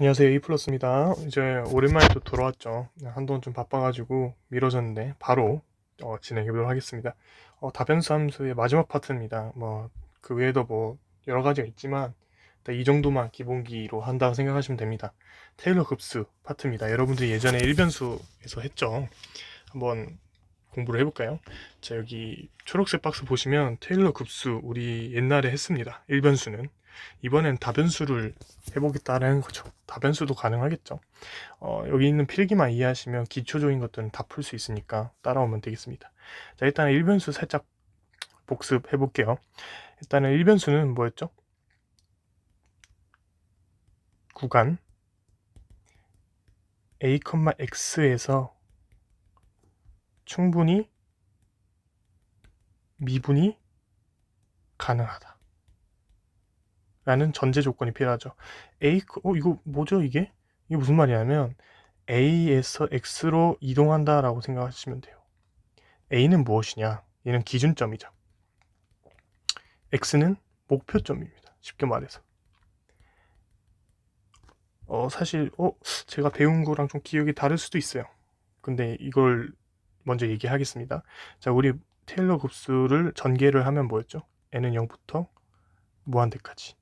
안녕하세요 에이플러스입니다. 이제 오랜만에 또 돌아왔죠. 한동안 좀 바빠가지고 미뤄졌는데 바로 어, 진행해보도록 하겠습니다. 어, 다변수 함수의 마지막 파트입니다. 뭐 그 외에도 뭐 여러 가지가 있지만 이 정도만 기본기로 한다고 생각하시면 됩니다. 테일러 급수 파트입니다. 여러분들이 예전에 1변수에서 했죠? 한번 공부를 해볼까요? 자 여기 초록색 박스 보시면 테일러 급수 우리 옛날에 했습니다. 1변수는 이번엔 다변수를 해보겠다는 거죠. 다변수도 가능하겠죠. 어, 여기 있는 필기만 이해하시면 기초적인 것들은 다 풀 수 있으니까 따라오면 되겠습니다. 자, 일단 은 1변수 살짝 복습해 볼게요. 일단은 1변수는 뭐였죠? 구간 a, x에서 충분히 미분이 가능하다. 라는 전제 조건이 필요하죠. A, 어, 이거 뭐죠, 이게? 이게 무슨 말이냐면, A에서 X로 이동한다라고 생각하시면 돼요. A는 무엇이냐? 얘는 기준점이죠. X는 목표점입니다. 쉽게 말해서. 어, 사실, 어, 제가 배운 거랑 좀 기억이 다를 수도 있어요. 근데 이걸 먼저 얘기하겠습니다. 자, 우리 테일러 급수를 전개를 하면 뭐였죠? n은 0부터 무한대까지.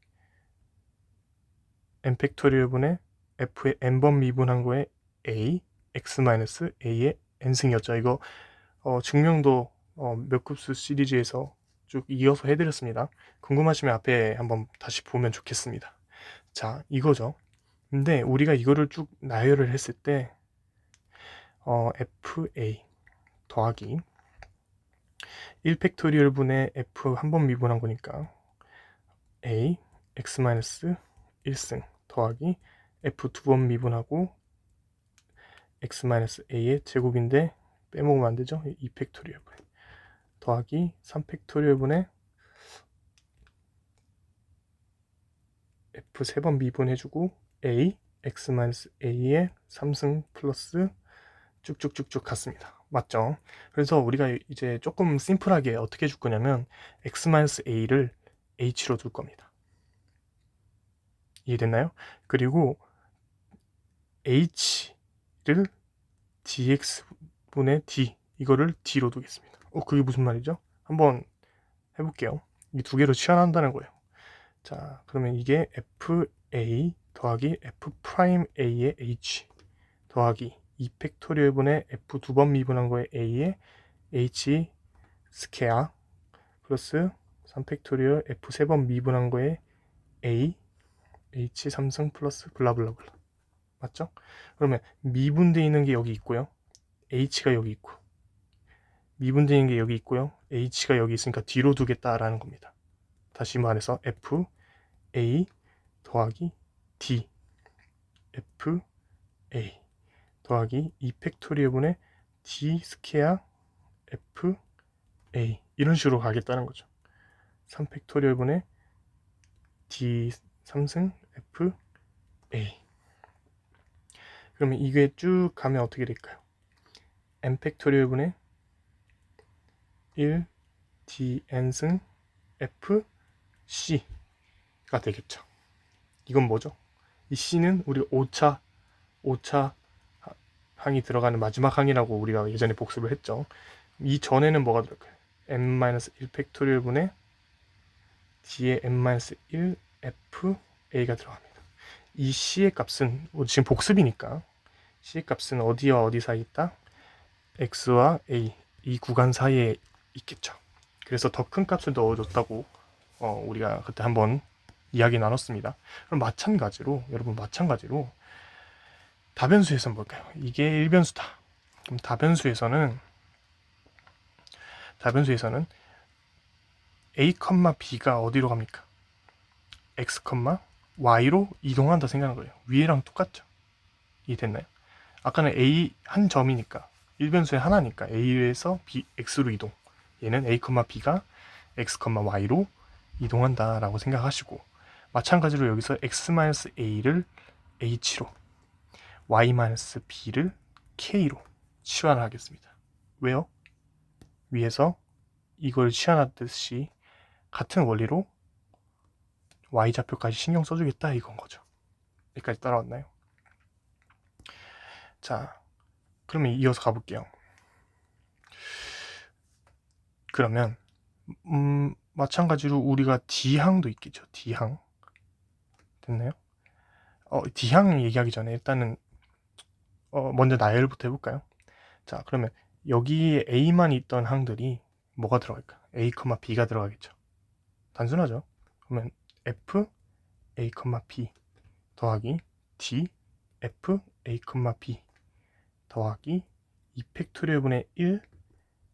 N 팩토리얼 분의 f의 n번 미분한 거에 a x-a의 n승이었죠. 이거 어, 증명도 어, 몇 급수 시리즈에서 쭉 이어서 해드렸습니다. 궁금하시면 앞에 한번 다시 보면 좋겠습니다. 자, 이거죠. 근데 우리가 이거를 쭉 나열을 했을 때 어, fa 더하기 1팩토리얼 분의 f 한 번 미분한 거니까 a x-1승 더하기 f 두 번 미분하고 x-a의 제곱인데 빼먹으면 안 되죠? 2 팩토리얼 분 더하기 3 팩토리얼 분의 f 세 번 미분해주고 a x-a의 3승 플러스 쭉쭉쭉쭉 갔습니다. 맞죠? 그래서 우리가 이제 조금 심플하게 어떻게 줄 거냐면 x-a를 h로 둘 겁니다. 이해됐나요? 그리고 h를 dx분의 d 이거를 d로 두겠습니다. 어 그게 무슨 말이죠? 한번 해볼게요. 이 두 개로 치환한다는 거예요. 자 그러면 이게 fa 더하기 f'a의 h 더하기 2 팩토리얼 분의 f 두 번 미분한 거에 a의 h 스퀘어 플러스 3 팩토리얼 f 세 번 미분한 거에 a h 삼성 플러스 블라블라블라. 맞죠? 그러면 미분되어 있는 게 여기 있고요. H가 여기 있고. 미분되어 있는 게 여기 있고요. H가 여기 있으니까 뒤로 두겠다라는 겁니다. 다시 말해서 f a 더하기 d. F a 더하기 2 팩토리얼분의 d 스퀘어 f a. 이런 식으로 가겠다는 거죠. 3 팩토리얼분의 d 3승 F A 그러면 이게 쭉 가면 어떻게 될까요? n 팩토리얼 분의 1 dn승 f c가 되겠죠. 이건 뭐죠? 이 c는 우리 5차 5차 항이 들어가는 마지막 항이라고 우리가 예전에 복습을 했죠. 이 전에는 뭐가 들어갈까요? n-1 팩토리얼 분의 d의 n-1 FA가 들어갑니다. 이 C의 값은 지금 복습이니까 C의 값은 어디와 어디 사이에 있다? X와 A 이 구간 사이에 있겠죠. 그래서 더 큰 값을 넣어줬다고 어, 우리가 그때 한번 이야기 나눴습니다. 그럼 마찬가지로 여러분 마찬가지로 다변수에서는 뭘까요? 이게 1변수다. 그럼 다변수에서는 다변수에서는 A, B가 어디로 갑니까? X, y로 이동한다 생각하는 거예요. 위에랑 똑같죠. 이해됐나요? 아까는 a 한 점이니까 1변수의 하나니까 a에서 b, x로 이동. 얘는 a, b가 x, y로 이동한다라고 생각하시고 마찬가지로 여기서 x-a를 h로 y-b를 k로 치환을 하겠습니다. 왜요? 위에서 이걸 치환하듯이 같은 원리로 y좌표까지 신경 써주겠다 이건 거죠. 여기까지 따라왔나요? 자, 그러면 이어서 가볼게요. 그러면 음, 마찬가지로 우리가 D항도 있겠죠. D항. 됐나요? 어, D항 얘기하기 전에 일단은 어, 먼저 나열부터 해볼까요? 자, 그러면 여기에 A만 있던 항들이 뭐가 들어갈까? A, B가 들어가겠죠. 단순하죠. 그러면 F, A, B 더하기 D, F, A, B 더하기 2팩토리얼분의 1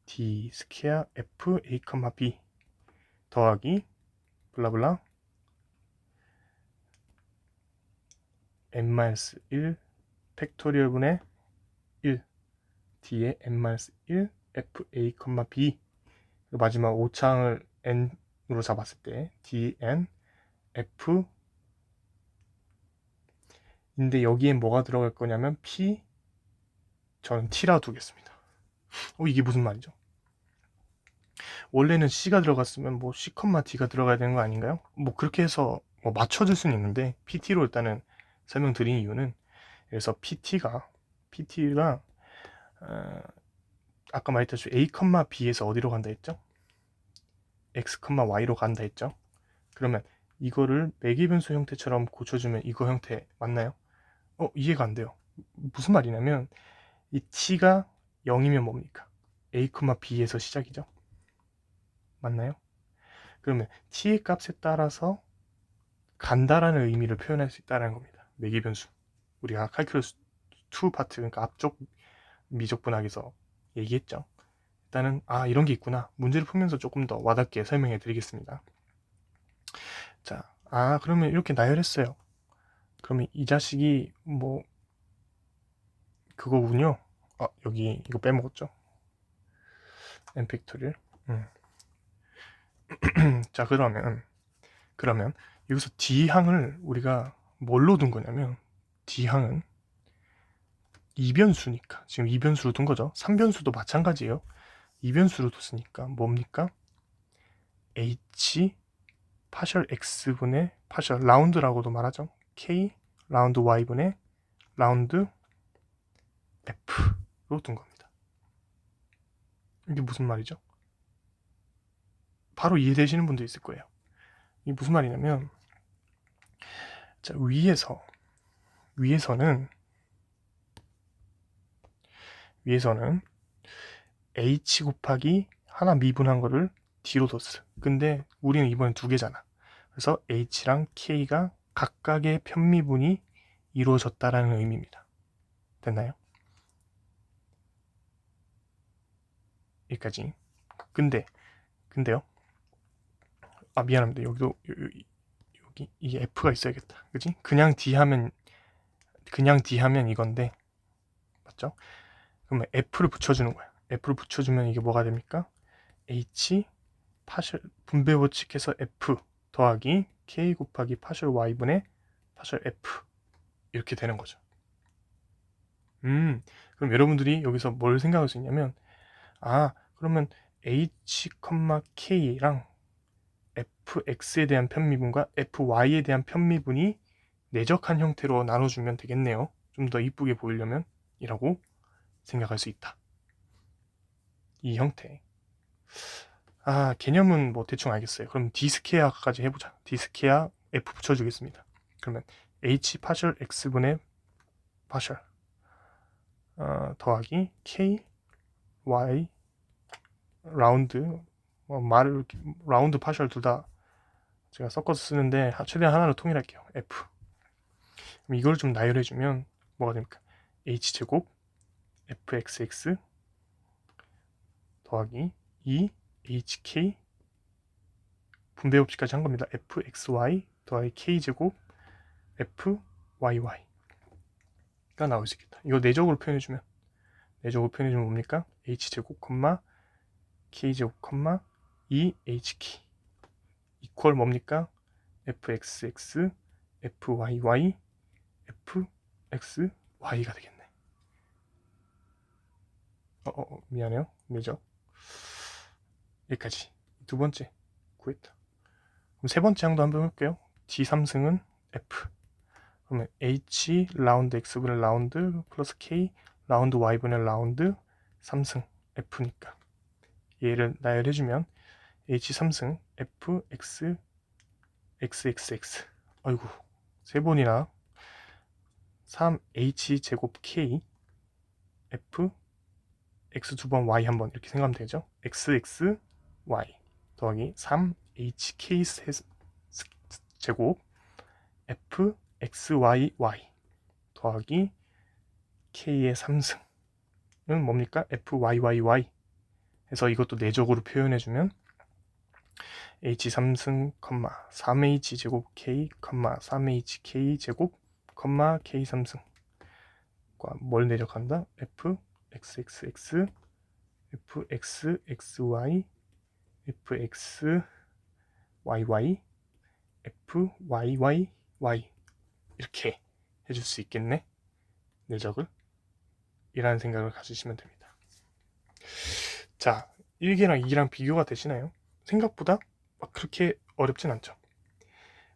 D 스퀘어 F, A, B 더하기 블라블라 n-1 팩토리얼분의 1 d의 n-1 fa, b 그리고 마지막 5창을 n으로 잡았을 때 dn f 인데 여기엔 뭐가 들어갈 거냐면 p 저는 t라 두겠습니다. 어 이게 무슨 말이죠? 원래는 c가 들어갔으면 뭐 c, d가 들어가야 되는 거 아닌가요? 뭐 그렇게 해서 뭐 맞춰줄 수는 있는데 pt로 일단은 설명드린 이유는 그래서 PT가 PT가 어, 아까 말했듯이 A, B에서 어디로 간다 했죠? X, Y로 간다 했죠? 그러면 이거를 매기 변수 형태처럼 고쳐주면 이거 형태 맞나요? 어 이해가 안 돼요. 무슨 말이냐면 이 t가 0이면 뭡니까? A, B에서 시작이죠. 맞나요? 그러면 t의 값에 따라서 간다라는 의미를 표현할 수 있다는 겁니다. 매기 변수. 우리가 칼큘러스 2 파트 그러니까 앞쪽 미적분학에서 얘기했죠. 일단은 아 이런 게 있구나 문제를 풀면서 조금 더 와닿게 설명해 드리겠습니다. 자, 아 그러면 이렇게 나열했어요. 그러면 이 자식이 뭐 그거군요. 아 여기 이거 빼먹었죠. n 팩토리를. 음. 자 그러면 그러면 여기서 d 항을 우리가 뭘로 둔 거냐면 D항은 이변수니까 지금 이변수로 둔 거죠. 3변수도 마찬가지예요. 이변수로 뒀으니까 뭡니까? H 파셜 X분의 파셜 라운드라고도 말하죠. K 라운드 Y분의 라운드 F로 둔 겁니다. 이게 무슨 말이죠? 바로 이해되시는 분도 있을 거예요. 이게 무슨 말이냐면 자 위에서 위에서는 위에서는 h 곱하기 하나 미분한 거를 뒀어. 근데 우리는 이번엔 두 개잖아. 그래서 h랑 k가 각각의 편미분이 이루어졌다라는 의미입니다. 됐나요? 여기까지. 근데 근데요. 아 미안합니다. 여기도 여기, 여기 이게 f가 있어야겠다. 그지? 그냥 d 하면 그냥 D 하면 이건데 맞죠? 그러면 F를 붙여주는 거야. F를 붙여주면 이게 뭐가 됩니까? H 파셜 분배 법칙해서 F 더하기 K 곱하기 파셜 Y분의 파셜 F 이렇게 되는 거죠. 음, 그럼 여러분들이 여기서 뭘 생각할 수 있냐면 아, 그러면 H, K랑 fx에 대한 편미분과 fy에 대한 편미분이 내적한 형태로 나눠주면 되겠네요. 좀 더 이쁘게 보이려면 이라고 생각할 수 있다. 이 형태. 아, 개념은 뭐 대충 알겠어요. 그럼 디스케어까지 해보자. 디스케어 f 붙여주겠습니다. 그러면 h 파셜 x분의 파셜 어, 더하기 k y 라운드 뭐 말을 라운드 파셜 둘 다 제가 섞어서 쓰는데 최대한 하나로 통일할게요. f 그럼 이걸 좀 나열해주면 뭐가 됩니까? h제곱 fxx 더하기 2hk 분배 법칙까지 한 겁니다. fxy 더하기 k제곱 fyy 가 나올 수 있겠다. 이거 내적으로 표현해주면 내적으로 표현해주면 뭡니까? h제곱 k제곱 콤마 2hk 이퀄 뭡니까? fxx fyy f, x, y가 되겠네. 어, 어, 어 미안해요. 늦어. 여기까지. 두 번째 구했다. 그럼 세 번째 항도 한번 해볼게요. D3승은 F 그러면 h 라운드 x분의 라운드 플러스 k 라운드 y분의 라운드 3승 f니까 얘를 나열해주면 h 3승 f x x x x 아이고 세 번이나 3h 제곱 k f x 두 번 y 한 번 이렇게 생각하면 되죠 x x y 더하기 3hk 세, 제곱 f x y y 더하기 k의 3승은 뭡니까? f y y y 해서 이것도 내적으로 표현해주면 h 3승, 3h 제곱 k, 3hk 제곱, k 3승 뭘 내적한다? f x x x f x x y f x y y f y y y 이렇게 해줄 수 있겠네 내적을 이라는 생각을 가지시면 됩니다 자 1개랑 2랑 비교가 되시나요? 생각보다 막 그렇게 어렵진 않죠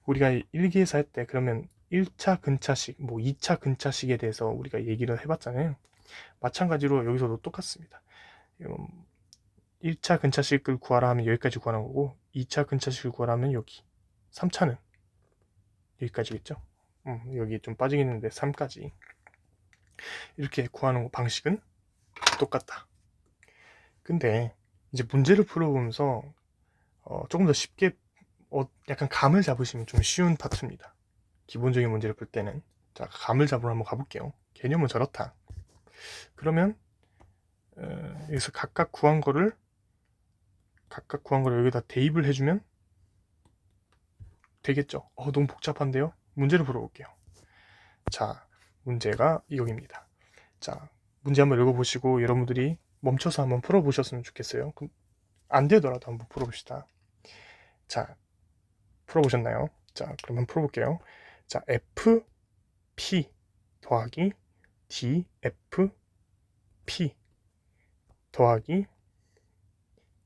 우리가 1기에서 할 때 그러면 1차 근차식, 뭐 2차 근차식에 대해서 우리가 얘기를 해봤잖아요. 마찬가지로 여기서도 똑같습니다. 1차 근차식을 구하라 하면 여기까지 구하는 거고 2차 근차식을 구하라 하면 여기 3차는 여기까지겠죠. 음, 여기 좀 빠지긴 했는데 3까지 이렇게 구하는 방식은 똑같다. 근데 이제 문제를 풀어보면서 어, 조금 더 쉽게 어, 약간 감을 잡으시면 좀 쉬운 파트입니다. 기본적인 문제를 풀 때는 자 감을 잡으러 한번 가볼게요. 개념은 저렇다. 그러면 어, 여기서 각각 구한 거를 각각 구한 거를 여기다 대입을 해주면 되겠죠. 어, 너무 복잡한데요. 문제를 풀어볼게요. 자, 문제가 여기입니다. 자, 문제 한번 읽어보시고 여러분들이 멈춰서 한번 풀어보셨으면 좋겠어요. 안 되더라도 한번 풀어봅시다. 자, 풀어보셨나요? 자, 그러면 풀어볼게요. 자, FP 더하기 DFP 더하기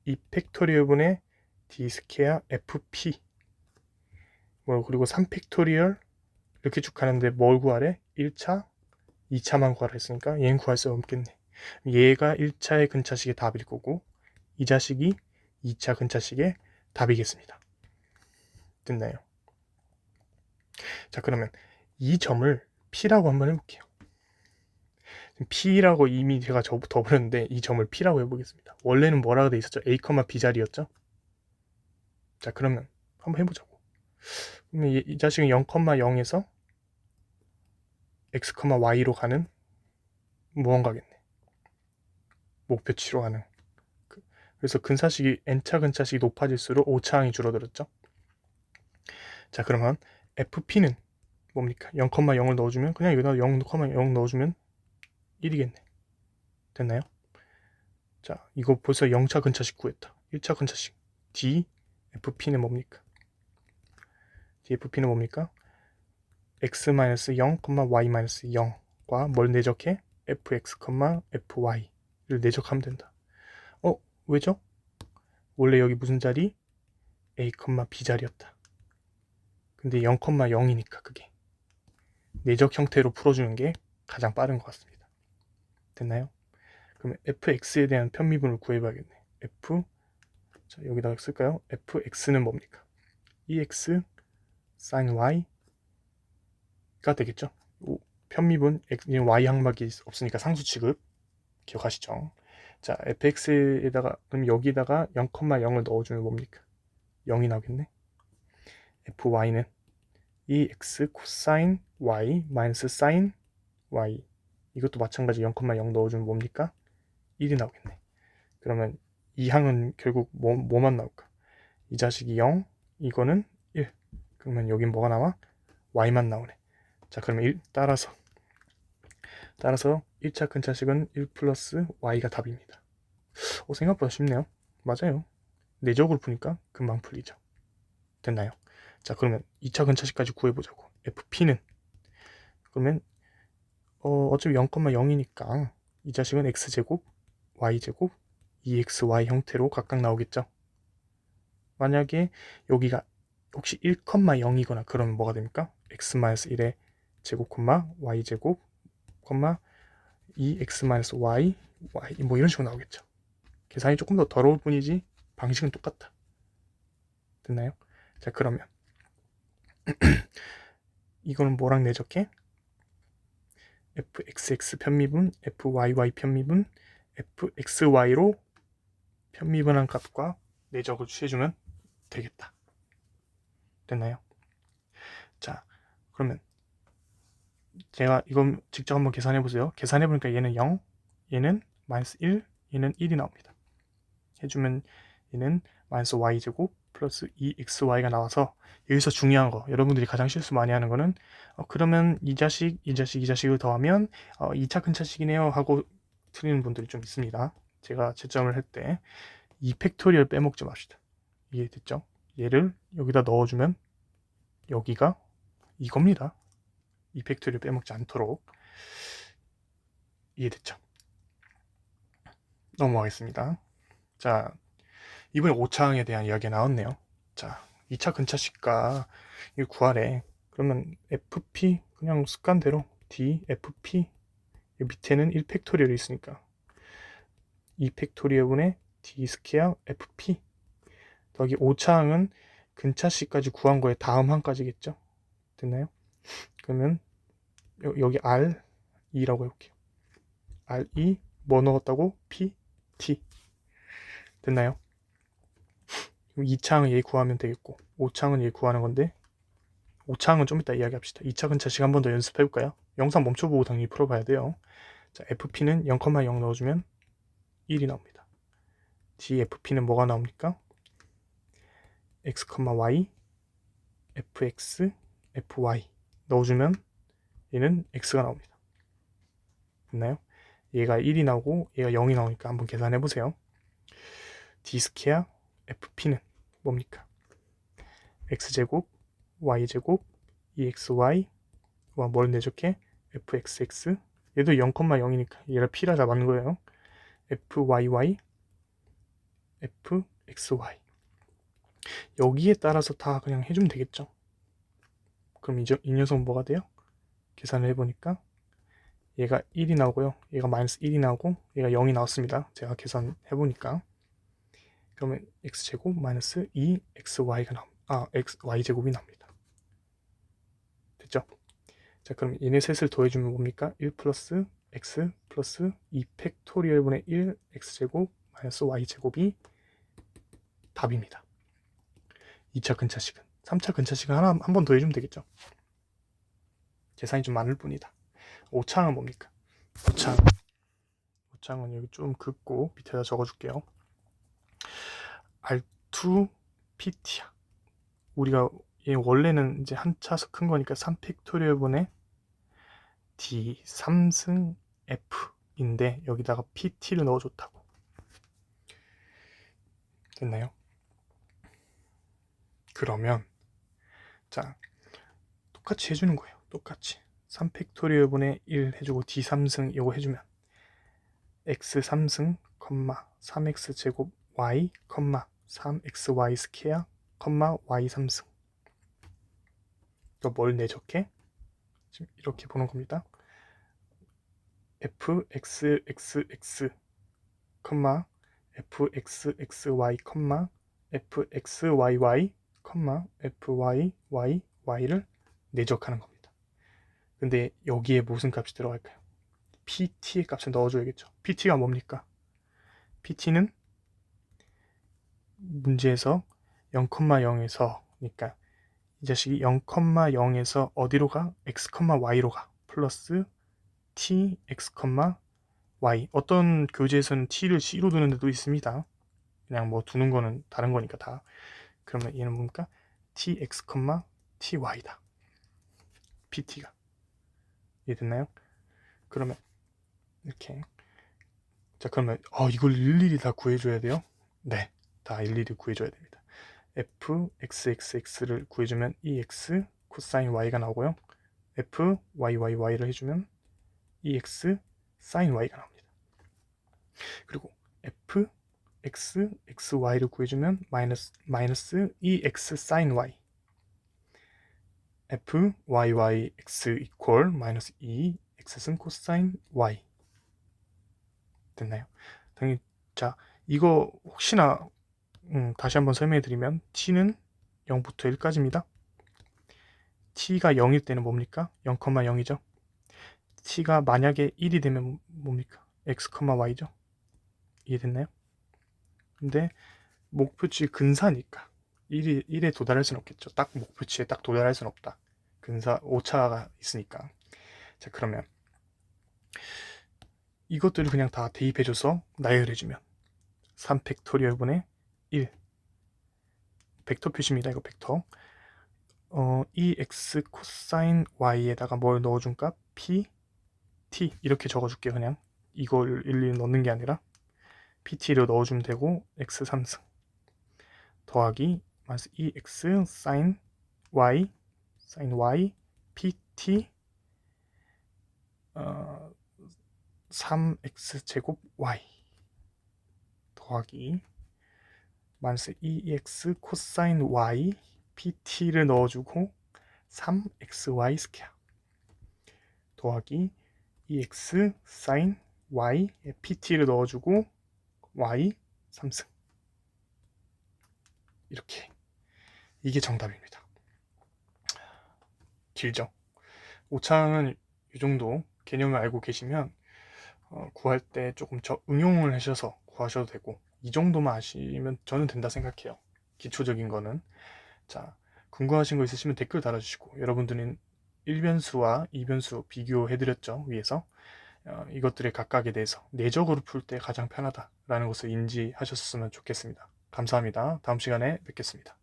이 팩토리얼분의 D 스퀘어 FP 뭐 그리고 3 팩토리얼 이렇게 쭉 가는데 뭘 구하래? 1차, 2차만 구하라 했으니까 얘는 구할 수 없겠네. 얘가 1차의 근차식의 답일 거고 이 자식이 2차 근차식의 답이겠습니다. 됐나요? 자 그러면 이 점을 P라고 한번 해볼게요. P라고 이미 제가 저부터 버렸는데 이 점을 P라고 해보겠습니다. 원래는 뭐라고 돼 있었죠? A, B 자리였죠? 자 그러면 한번 해보자고. 그러면 이, 이 자식은 0,0에서 x, y로 가는 무언가겠네. 목표치로 가는. 그, 그래서 근사식이 n차 근차식이 높아질수록 오차항이 줄어들었죠. 자 그러면 fp는 뭡니까? 0,0을 넣어주면 그냥 여기다 0,0 넣어주면 1이겠네. 됐나요? 자 이거 벌써 0차 근차식 구했다. 1차 근차식 d fp는 뭡니까? dfp는 뭡니까? x-0, y-0과 뭘 내적해? fx, fy를 내적하면 된다. 어? 왜죠? 원래 여기 무슨 자리? a, b 자리였다. 근데 0,0이니까 그게 내적 형태로 풀어주는 게 가장 빠른 것 같습니다. 됐나요? 그러면 fx에 대한 편미분을 구해봐야겠네. f 자 여기다가 쓸까요? fx는 뭡니까? ex sin y가 되겠죠. 편미분 y 항막이 없으니까 상수 취급 기억하시죠? 자 fx에다가 그럼 여기다가 0,0을 넣어주면 뭡니까? 0이 나오겠네. fy는 ex 코사인 y 마이너스 사인 y 이것도 마찬가지 0,0 넣어주면 뭡니까? 1이 나오겠네. 그러면 이 항은 결국 뭐, 뭐만 나올까? 이 자식이 0, 이거는 1. 그러면 여긴 뭐가 나와? y만 나오네. 자, 그러면 1 따라서 따라서 1차 근차식은 1 플러스 y가 답입니다. 오, 생각보다 쉽네요. 맞아요. 내적으로 푸니까 금방 풀리죠. 됐나요? 자 그러면 2차 근차식까지 구해보자고 FP는 그러면 어, 어차피 0,0이니까 이 자식은 x제곱, y제곱, 2xy 형태로 각각 나오겠죠. 만약에 여기가 혹시 1,0이거나 그러면 뭐가 됩니까? x-1의 제곱 콤마 y 제곱 콤마 2x 마이너스 y y 뭐 이런 식으로 나오겠죠. 계산이 조금 더 더러울 뿐이지 방식은 똑같다. 됐나요? 자 그러면 이거는 뭐랑 내적해? Fxx 편미분, fyy 편미분, fxy로 편미분한 값과 내적을 취해주면 되겠다. 됐나요? 자, 그러면 제가 이건 직접 한번 계산해 보세요. 계산해 보니까 얘는 0, 얘는 마이너스 1, 얘는 1이 나옵니다. 해주면 얘는 마이너스 y제곱 플러스 2xy가 나와서 여기서 중요한 거 여러분들이 가장 실수 많이 하는 거는 어, 그러면 이 자식 이 자식 이 자식을 더하면 어, 2차 근차식이네요 하고 틀리는 분들이 좀 있습니다. 제가 채점을 할 때 이 팩토리얼 빼먹지 맙시다. 이해됐죠? 얘를 여기다 넣어주면 여기가 이겁니다. 이 팩토리얼 빼먹지 않도록. 이해됐죠? 넘어가겠습니다. 자 이번에 5차항에 대한 이야기가 나왔네요. 자, 2차 근차식과 이 구하래. 그러면 FP 그냥 습관대로 D, FP 밑에는 1팩토리얼이 있으니까 2팩토리얼분의 D 스퀘어 FP 더하기 5차항은 근차식까지 구한 거에 다음 항까지겠죠? 됐나요? 그러면 여 기 R, E라고 해볼게요. R, E 뭐 넣었다고? P, T 됐나요? 2차항은 얘 구하면 되겠고 5차항은 얘 구하는 건데 5차항은 좀 이따 이야기합시다. 2차 근차식 한 번 더 연습해 볼까요? 영상 멈춰보고 당연히 풀어봐야 돼요. 자, FP는 0,0 넣어주면 1이 나옵니다. DFP는 뭐가 나옵니까? x, y, fx, fy 넣어주면 얘는 x가 나옵니다. 됐나요? 얘가 1이 나오고 얘가 0이 나오니까 한번 계산해 보세요. d 스퀘어 FP는 뭡니까? x제곱, y제곱, exy 와 뭘 내적해? fxx 얘도 0,0이니까 얘를 p라 잡았는 거예요. fyy, fxy 여기에 따라서 다 그냥 해주면 되겠죠. 그럼 이, 이 녀석은 뭐가 돼요? 계산을 해보니까 얘가 1이 나오고요. 얘가 마이너스 1이 나오고 얘가 0이 나왔습니다. 제가 계산해보니까 그러면 x제곱 마이너스 2xy가 나옵니다. 아, x, y제곱이 나옵니다. 됐죠? 자, 그럼 얘네 셋을 더해주면 뭡니까? 1 플러스 x 플러스 2 팩토리얼분의 1 x제곱 마이너스 y제곱이 답입니다. 2차 근차식은. 3차 근차식은 하나 한 번 더 해주면 되겠죠? 계산이 좀 많을 뿐이다. 5차항은 뭡니까? 5차항. 5차항은 여기 좀 긋고 밑에다 적어줄게요. R2 PT야. 우리가 얘 원래는 이제 한 차수 큰 거니까 3팩토리얼분의 D 3승 F인데 여기다가 PT를 넣어줬다고. 됐나요? 그러면 자 똑같이 해주는 거예요. 똑같이 3팩토리얼분의 1 해주고 D 3승 이거 해주면 X 3승, 3X 제곱 y, 3xy 스퀘어, y 3승. 뭘 내적해? 지금 이렇게 보는 겁니다. fxxx, fxxy, fxyy, fyyy를 내적하는 겁니다. 근데 여기에 무슨 값이 들어갈까요? pt의 값을 넣어줘야겠죠. pt가 뭡니까? pt는 문제에서 0,0에서 그러니까 이 자식이 0,0에서 어디로 가? x, y로 가. 플러스 t, x, y. 어떤 교재에서는 t를 c로 두는 데도 있습니다. 그냥 뭐 두는 거는 다른 거니까 다. 그러면 얘는 뭡니까? t, x, t, y다. pt가. 이해됐나요? 그러면 이렇게 자 그러면 어 이걸 일일이 다 구해줘야 돼요? 네. 다 일일이 구해줘야 됩니다. fxxx를 구해주면 ex 코사인 y가 나오고요. f yyy를 해주면 ex 사인 y가 나옵니다. 그리고 f x xy를 구해주면 마이너스 마이너스 ex 사인 y f y y x 이퀄 마이너스 2 x승 코사인 y 됐나요? 당연히 자 이거 혹시나 음, 다시 한번 설명해 드리면 t는 0부터 1까지입니다. t가 0일 때는 뭡니까? 0,0이죠. t가 만약에 1이 되면 뭡니까? x, y죠. 이해됐나요? 근데 목표치 근사니까 1이, 1에 도달할 수는 없겠죠. 딱 목표치에 딱 도달할 수는 없다. 근사 오차가 있으니까. 자 그러면 이것들을 그냥 다 대입해줘서 나열해주면 3팩토리얼분의 1 벡터 표시입니다. 이거 벡터. 어, e x 코사인 y에다가 뭘 넣어준 값? P t. 이렇게 적어줄게요. 그냥. 이걸 일일이 넣는 게 아니라. Pt를 넣어주면 되고 x 3승. 더하기 마이너스 e x 사인 y 사인 y pt 어, 3x 제곱 y. 더하기 마이너스 2x 코사인 y pt를 넣어주고 3xy 스퀘어 더하기 2x 사인 y pt를 넣어주고 y 3승 이렇게 이게 정답입니다. 길죠? 오차는 이 정도 개념을 알고 계시면 어, 구할 때 조금 저 응용을 하셔서 구하셔도 되고 이 정도만 아시면 저는 된다 생각해요. 기초적인 거는 자 궁금하신 거 있으시면 댓글 달아주시고 여러분들은 1변수와 2변수 비교해드렸죠 위에서 어, 이것들의 각각에 대해서 내적으로 풀 때 가장 편하다라는 것을 인지하셨으면 좋겠습니다. 감사합니다. 다음 시간에 뵙겠습니다.